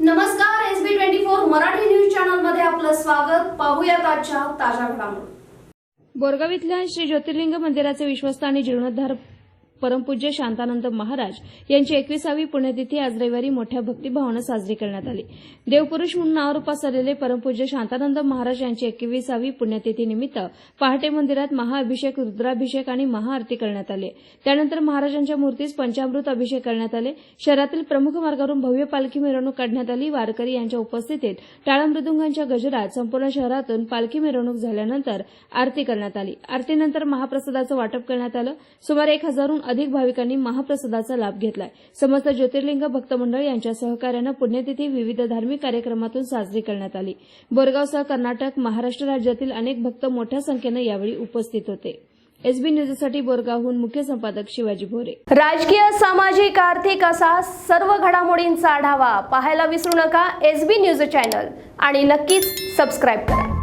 नमस्कार S B twenty four Marathi news चॅनलमध्ये आपलं स्वागत. पाहूया आजच्या ताज्या घडामोडी. बोरगाव इथल्या श्री ज्योतिर्लिंग मंदिराचे विश्वस्त आणि जीर्णोद्धार परमपूज्य शांतानंद महाराज यांची एकविसावी पुण्यतिथी आज रविवारी मोठ्या भक्तिभावानं साजरी करण्यात आली. देवपुरुष म्हणून नावरूपास आलेले परमपूज्य शांतानंद महाराज यांची एकविसावी पुण्यतिथी निमित्त पहाटे मंदिरात महाअभिषेक रुद्राभिषेक आणि महाआरती करण्यात आली. त्यानंतर महाराजांच्या मूर्तीस पंचामृत अभिषेक करण्यात आले. शहरातील प्रमुख मार्गावरून भव्य पालखी मिरवणूक काढण्यात आली. वारकरी यांच्या उपस्थितीत टाळा मृदुंगांच्या गजरात संपूर्ण शहरातून पालखी मिरवणूक झाल्यानंतर आरती करण्यात आली. आरतीनंतर महाप्रसादाचं वाटप करण्यात आलं. सुमारे एक हजारहून अधिक भाविकांनी महाप्रसादाचा लाभ घेतलाय. समस्त ज्योतिर्लिंग भक्त मंडळ यांच्या सहकार्यानं पुण्यतिथी विविध धार्मिक कार्यक्रमातून साजरी करण्यात आली. बोरगावसह कर्नाटक महाराष्ट्र राज्यातील अनेक भक्त मोठ्या संख्येनं यावेळी उपस्थित होते. एसबी न्यूजसाठी बोरगावहून मुख्य संपादक शिवाजी भोरे. राजकीय सामाजिक आर्थिक असा सर्व घडामोडींचा आढावा पाहायला विसरू नका एस बी न्यूज चॅनल आणि नक्कीच सबस्क्राईब करा.